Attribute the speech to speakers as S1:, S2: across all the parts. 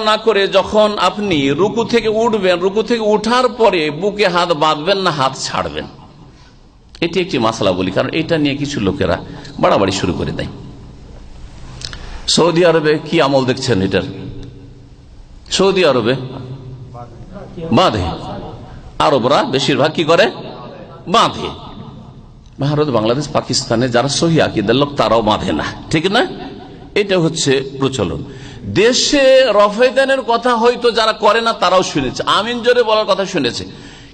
S1: না করে যখন আপনি রুকু থেকে উঠবেন, রুকু থেকে উঠার পরে বুকে হাত বাঁধবেন না, হাত ছাড়বেন। এটি একটি মাসলা বলি, কারণ এটা নিয়ে কিছু লোকেরা বাড়াবাড়ি শুরু করে দেয়। সৌদি আরবে কি আমল দেখছেন এটার? সৌদি আরবে? বাঁধে। আরবরা বেশিরভাগ কি করে? বাঁধে। ভারত, বাংলাদেশ, পাকিস্তানে যারা সহি আকিদের লোক, তারাও বাঁধে না। ঠিক না? এটা হচ্ছে প্রচলন। দেশে রফেদানের কথা হয়তো যারা করে না, তারাও শুনেছে। আমিন জোরে বলার কথা শুনেছে।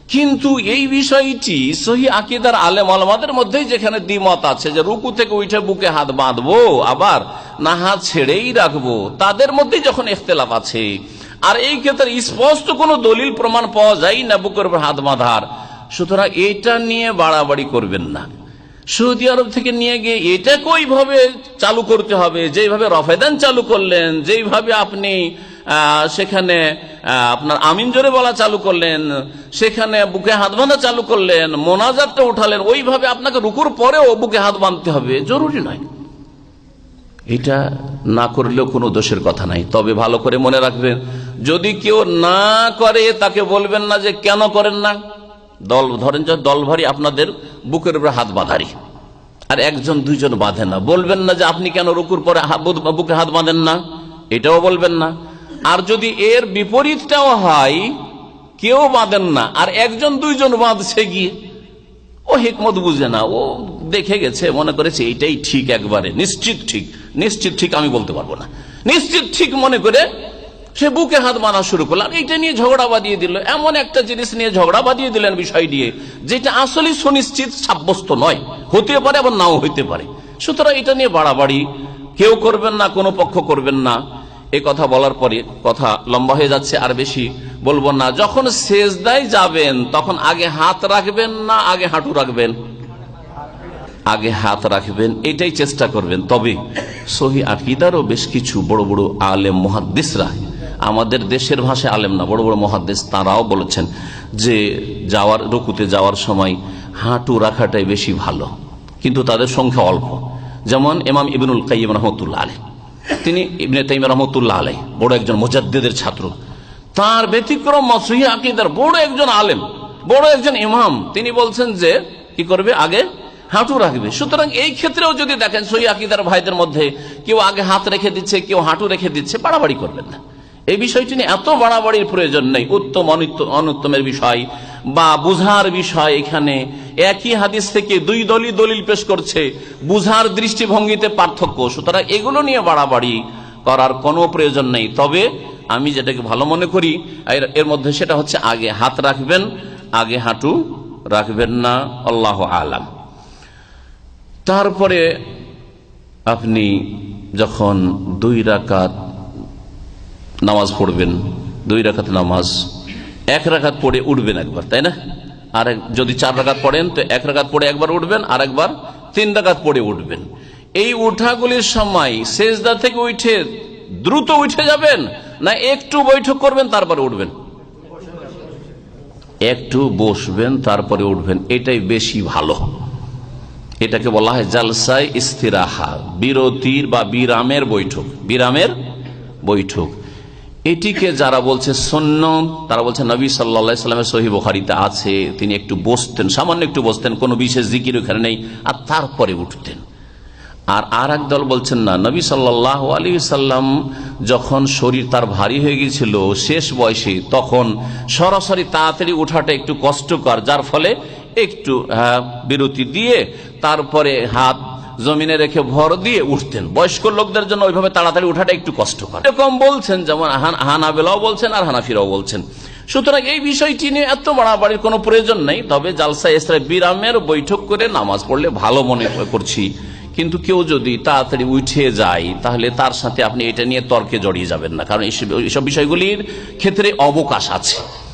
S1: কিন্তু এই বিষয়টি সহি আকিদার আলেম আলমাদের মধ্যেই যেখানে দ্বিমত আছে, যে রুকু থেকে উঠে বুকে হাত বাঁধবো, আবার না হাত ছেড়েই রাখব, তাদের মধ্যেই যখন ইখতলাফ আছে। আর এই ক্ষেত্রে স্পষ্ট কোনো দলিল প্রমাণ পাওয়া যায় না বুকের উপর হাত বাঁধার। সুতরাং এটা নিয়ে বাড়াবাড়ি করবেন না। সৌদি আরব থেকে নিয়ে গিয়ে এটাকে ওইভাবে চালু করতে হবে? যেইভাবে রফেদান চালু করলেন, যেইভাবে আপনি সেখানে আপনার আমিন জোরে বলা চালু করলেন, সেখানে বুকে হাত বাঁধা চালু করলেন, মোনাজাতটা উঠালেন, ওইভাবে আপনাকে রুকুর পরেও বুকে হাত বাঁধতে হবে। জরুরি নয়। এটা না করলেও কোনো দোষের কথা নাই। তবে ভালো করে মনে রাখবেন, যদি কেউ না করে, তাকে বলবেন না যে কেন করেন না। দল, ধরেন দল ভারী আপনাদের বুকের উপরে হাত বাঁধারি আর একজন, দুইজন বাঁধে না। বলবেন না যে আপনি কেন রুকুর পরে বুকে হাত বাঁধেন না। এটাও বলবেন না। আর যদি এর বিপরীতটাও হয়, কেউ বাঁধেন না। আর একজন, দুইজন বাঁধছে গিয়ে ও হিকমত বুঝে না। ও দেখে গেছে, মনে করেছে এইটাই ঠিক একবারে। নিশ্চিত ঠিক। নিশ্চিত ঠিক আমি বলতে পারব না। নিশ্চিত ঠিক মনে করে সে বুকে হাত মানা শুরু করল। আর এটা নিয়ে ঝগড়া বাঁধিয়ে দিল। এমন একটা জিনিস নিয়ে ঝগড়া বাঁধিয়ে দিলেন বিষয় দিয়ে যেটা আসলে সুনিশ্চিত সাব্যস্ত নয়। হতে পারে আবার নাও হইতে পারে। সুতরাং এটা নিয়ে বাড়াবাড়ি, কেউ করবেন না, কোনো পক্ষ করবেন না। এই কথা বলার পরে কথা লম্বা হয়ে যাচ্ছে, আর বেশি বলব না। যখন শেষদায় যাবেন, তখন আগে হাত রাখবেন না, আগে হাঁটু রাখবেন? আগে হাত রাখবেন, এটাই চেষ্টা করবেন। তবে সহি আকিদারও বেশ কিছু বড় বড় আলেম মহাদ্দেশরা আমাদের দেশের ভাষায় আলেম না, বড় বড় মহাদেশ তারাও বলেছেন যে যাওয়ার, রুকুতে যাওয়ার সময় হাঁটু রাখাটাই বেশি ভালো, কিন্তু তাদের সংখ্যা অল্প। যেমন এমাম ইবনুল কাইম রহমতুল্লাহ আলহ তিনি ইবনে তাইম রহমতুল্লাহ আলাই বড় একজন মোজাদ্দেদের ছাত্র। তার ব্যতিক্রম মসহি আকিদার বড় একজন আলেম, বড় একজন ইমাম। তিনি বলছেন যে, কি করবে আগে? হাঁটু রাখবে। সুতরাং এই ক্ষেত্রেও যদি দেখেন সহি আকিদার ভাইদের মধ্যে কেউ আগে হাত রেখে দিচ্ছে, কেউ হাঁটু রেখে দিচ্ছে, বাড়াবাড়ি করবেন না। এই বিষয়টি নিয়ে এত বাড়াবাড়ির প্রয়োজন নেই, উত্তম অনুত্তমের বিষয় বা বুঝার বিষয় এখানে। একই হাদিস থেকে দুই দলই দলিল পেশ করছে, বুঝার দৃষ্টিভঙ্গিতে পার্থক্য। সুতরাং এগুলো নিয়ে বাড়াবাড়ি করার কোনো প্রয়োজন নেই। তবে আমি যেটাকে ভালো মনে করি এর মধ্যে সেটা হচ্ছে আগে হাত রাখবেন, আগে হাঁটু রাখবেন না, আল্লাহ আলাম। তারপরে আপনি যখন দুই রাকাত নামাজ পড়বেন, দুই রাকাত নামাজ, এক রাকাত পড়ে উঠবেন একবার, তাই না? আর যদি চার রাকাত পড়েন, তো এক রাকাত পড়ে একবার উঠবেন, আর একবার তিন রাকাত পড়ে উঠবেন। এই উঠাগুলির সময় শেষদা থেকে উঠে দ্রুত উঠে যাবেন, না একটু বৈঠক করবেন, তারপরে উঠবেন? একটু বসবেন, তারপরে উঠবেন, এটাই বেশি ভালো। এটাকে বলা হয় জালসাই ইস্তিরাহা, বিরতির বা বিরামের বৈঠক। বিরামের বৈঠক। এটিকে যারা বলছে সন্ন তারা বলছে নবী সাল্লা সহি বখারিতে আছে তিনি একটু বসতেন সামান্য একটু বসতেন কোনো বিশেষ জিকির ওখানে নেই আর তারপরে উঠতেন। আর আর এক দল বলছেন না নবী সাল্লাহ আলী সাল্লাম যখন শরীর তার ভারী হয়ে গিয়েছিল শেষ বয়সে তখন সরাসরি তাড়াতাড়ি ওঠাটা একটু কষ্টকর যার ফলে একটু হ্যাঁ, বিরতি দিয়ে তারপরে হাত জমিনে রেখে ভর দিয়ে উঠতেন। বয়স্ক লোকদের জন্য ওইভাবে তাড়াতাড়ি ওঠাটা একটু কষ্টকর। এরকম বলছেন, যেমন হান- হানাবেলাও বলছেন আর হানাফিরাও বলছেন। সুতরাং এই বিষয়টি নিয়ে এত বাড়াবাড়ির কোনো প্রয়োজন নেই, তবে জালসা ইসরা বিরামের বৈঠক করে নামাজ পড়লে ভালো মনে করছি। কিন্তু কেউ যদি তাড়াতাড়ি উঠে যায়, তাহলে তার সাথে আপনি এটা নিয়ে তর্কে জড়িয়ে যাবেন না, কারণ এইসব বিষয়গুলির ক্ষেত্রে অবকাশ আছে।